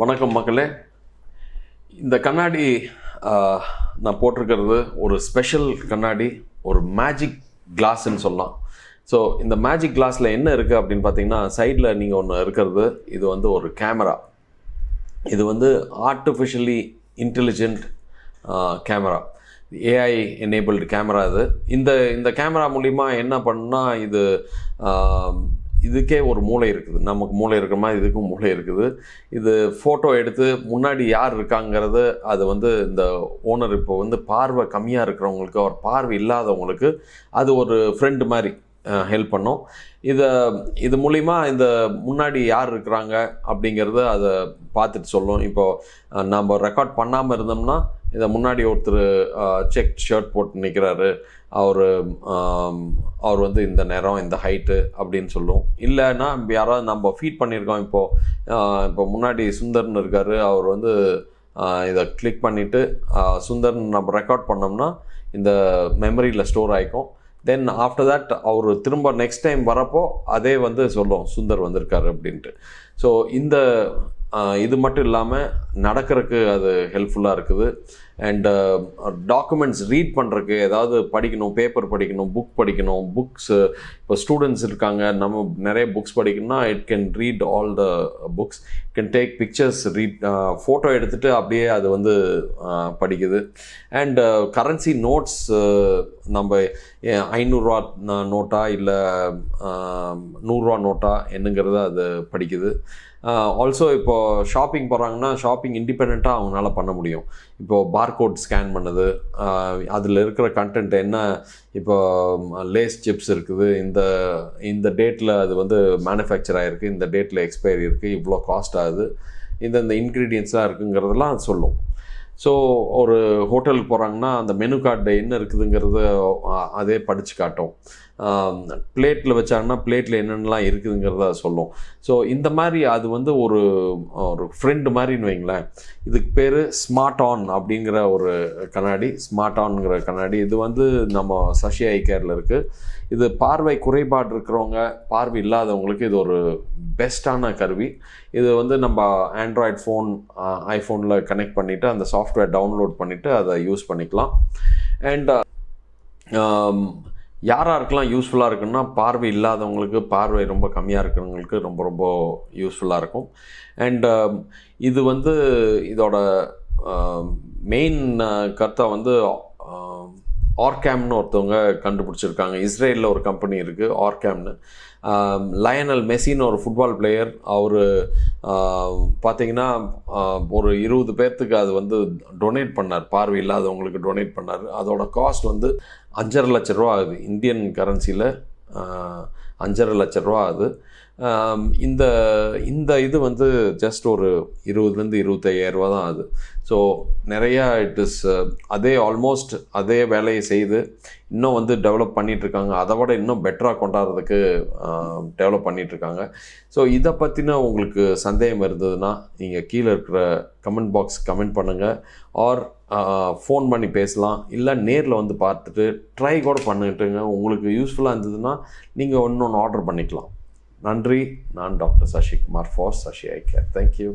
வணக்கம் மக்களே. இந்த கண்ணாடி நான் போட்டிருக்கிறது ஒரு ஸ்பெஷல் கண்ணாடி ஒரு மேஜிக் கிளாஸ்ன்னு சொல்லலாம். ஸோ இந்த மேஜிக் கிளாஸில் என்ன இருக்குது அப்படின்னு பார்த்தீங்கன்னா சைடில் நீங்கள் ஒன்று இருக்கிறது இது வந்து ஒரு கேமரா இது வந்து artificially intelligent camera AI enabled camera இது. இந்த இந்த கேமரா மூலிமா என்ன பண்ணால் இது இதுக்கே ஒரு மூளை இருக்குது. நமக்கு மூளை இருக்கிற மாதிரி இதுக்கும் மூளை இருக்குது. இது ஃபோட்டோ எடுத்து முன்னாடி யார் இருக்காங்கிறது அது வந்து இந்த ஓனர் இப்போ வந்து பார்வை கம்மியாக இருக்கிறவங்களுக்கு ஒரு பார்வை இல்லாதவங்களுக்கு அது ஒரு ஃப்ரெண்டு மாதிரி ஹெல்ப் பண்ணும். இதை இது மூலிமா இந்த முன்னாடி யார் இருக்கிறாங்க அப்படிங்கிறத அதை பார்த்துட்டு சொல்லும். இப்போது நம்ம ரெக்கார்ட் பண்ணாமல் இருந்தோம்னா இதை முன்னாடி ஒருத்தர் செக் ஷர்ட் போட்டு நிற்கிறாரு அவர் அவர் வந்து இந்த நேரம் இந்த ஹைட்டு அப்படின்னு சொல்லும். இல்லைன்னா யாராவது நம்ம ஃபீட் பண்ணியிருக்கோம். இப்போது இப்போ முன்னாடி சுந்தர்னு இருக்கார். அவர் வந்து இதை கிளிக் பண்ணிவிட்டு சுந்தர்னு நம்ம ரெக்கார்ட் பண்ணோம்னா இந்த மெமரியில் ஸ்டோர் ஆகிக்கும் தென் ஆஃப்டர் தட் அவர் திரும்ப நெக்ஸ்ட் டைம் வரப்போ அதே வந்து சொல்லும் சுந்தர் வந்திருக்காரு அப்படின்ட்டு. ஸோ இந்த இது மட்டும் இல்லாமல் நடக்கிறதுக்கு அது ஹெல்ப்ஃபுல்லாக இருக்குது. அண்டு டாக்குமெண்ட்ஸ் ரீட் பண்ணுறதுக்கு ஏதாவது படிக்கணும் பேப்பர் படிக்கணும் புக் படிக்கணும் புக்ஸு இப்போ ஸ்டூடெண்ட்ஸ் இருக்காங்க நம்ம நிறைய புக்ஸ் படிக்கணும்னா it can read all the books can take pictures read photo எடுத்துகிட்டு அப்படியே அது வந்து uh, படிக்குது. அண்டு கரன்சி நோட்ஸ் நம்ம ஐநூறுரூவா நோட்டா இல்லை um, நூறுரூவா நோட்டா என்னங்கிறத அது படிக்குது. Uh, ஆல்சோ இப்போ ஷாப்பிங் போகிறாங்கன்னா ஷாப்பிங் இண்டிபெண்ட்டாக அவங்களால பண்ண முடியும். இப்போது பார்கோட் ஸ்கேன் பண்ணுது. அதில் இருக்கிற கண்டென்ட் என்ன? இப்போ லேஸ் சிப்ஸ் இருக்குது. இந்த இந்த டேட்டில் அது வந்து மேனுஃபேக்சர் ஆகிருக்கு இந்த டேட்டில் எக்ஸ்பைரி இருக்குது இவ்வளோ காஸ்ட் ஆகுது. இந்த இந்த இன்க்ரீடியன்ஸ்லாம் இருக்குங்கிறதெல்லாம் அது சொல்லும். ஸோ ஒரு ஹோட்டலுக்கு போகிறாங்கன்னா அந்த மெனு கார்டு என்ன இருக்குதுங்கிறத அதே படித்து காட்டும். பிளேட்டில் வச்சாங்கன்னா பிளேட்டில் என்னென்னலாம் இருக்குதுங்கிறத சொல்லும். ஸோ இந்த மாதிரி அது வந்து ஒரு ஒரு ஃப்ரெண்டு மாதிரின்னு வைங்களேன். இதுக்கு பேர் ஸ்மார்ட் ஆன் அப்படிங்கிற ஒரு கண்ணாடி. ஸ்மார்ட் ஆன்ங்கிற கண்ணாடி. இது வந்து நம்ம சசி ஐ கேரில் இருக்குது இது பார்வை குறைபாடு இருக்கிறவங்க பார்வை இல்லாதவங்களுக்கு இது ஒரு பெஸ்ட்டான கருவி. இது வந்து நம்ம ஆண்ட்ராய்ட் ஃபோன் ஐஃபோனில் கனெக்ட் பண்ணிவிட்டு அந்த சாஃப்ட் சாஃப்ட்வேர் டவுன்லோட் பண்ணிவிட்டு அதை யூஸ் பண்ணிக்கலாம். அண்ட் um, யாராருக்கெல்லாம் யூஸ்ஃபுல்லாக இருக்குன்னா பார்வை இல்லாதவங்களுக்கு பார்வை ரொம்ப கம்மியாக இருக்கிறவங்களுக்கு ரொம்ப ரொம்ப யூஸ்ஃபுல்லாக இருக்கும். அண்ட் um, இது வந்து இதோட um, மெயின் uh, கருத்தை வந்து ஆர்கேம்னு ஒருத்தவங்க கண்டுபிடிச்சிருக்காங்க. இஸ்ரேலில் ஒரு கம்பெனி இருக்குது ஆர்கேம்னு லயனல் மெஸ்ஸின்னு ஒரு ஃபுட்பால் பிளேயர் அவர் பார்த்தீங்கன்னா ஒரு இருபது பேர்த்துக்கு அது வந்து டொனேட் பண்ணார். பார்வை இல்லாதவங்களுக்கு டொனேட் பண்ணார். அதோட காஸ்ட் வந்து அஞ்சரை லட்ச ரூபா ஆகுது. இந்தியன் கரன்சியில் அஞ்சரை லட்ச ரூபா ஆகுது. இந்த இந்த இது வந்து ஜஸ்ட் ஒரு இருபதுலேருந்து இருபத்தையாயிரம் ரூபா தான் ஆகுது ஸோ நிறையா இட் இஸ் uh, அதே ஆல்மோஸ்ட் அதே வேலையை செய்து இன்னும் வந்து டெவலப் பண்ணிகிட்ருக்காங்க அதை விட இன்னும் பெட்டராக கொண்டாடுறதுக்கு டெவலப் பண்ணிகிட்ருக்காங்க ஸோ இதை பற்றின உங்களுக்கு சந்தேகம் இருந்ததுன்னா நீங்கள் கீழே இருக்கிற கமெண்ட் பாக்ஸ் கமெண்ட் பண்ணுங்கள் ஆர் ஃபோன் பண்ணி பேசலாம். இல்லை நேரில் வந்து பார்த்துட்டு ட்ரை கூட பண்ணிட்டுங்க உங்களுக்கு யூஸ்ஃபுல்லாக இருந்ததுன்னா நீங்கள் இன்னொன்று ஆர்டர் பண்ணிக்கலாம். நன்றி. நான் doctor Sasikumar for Sasi eye care thank you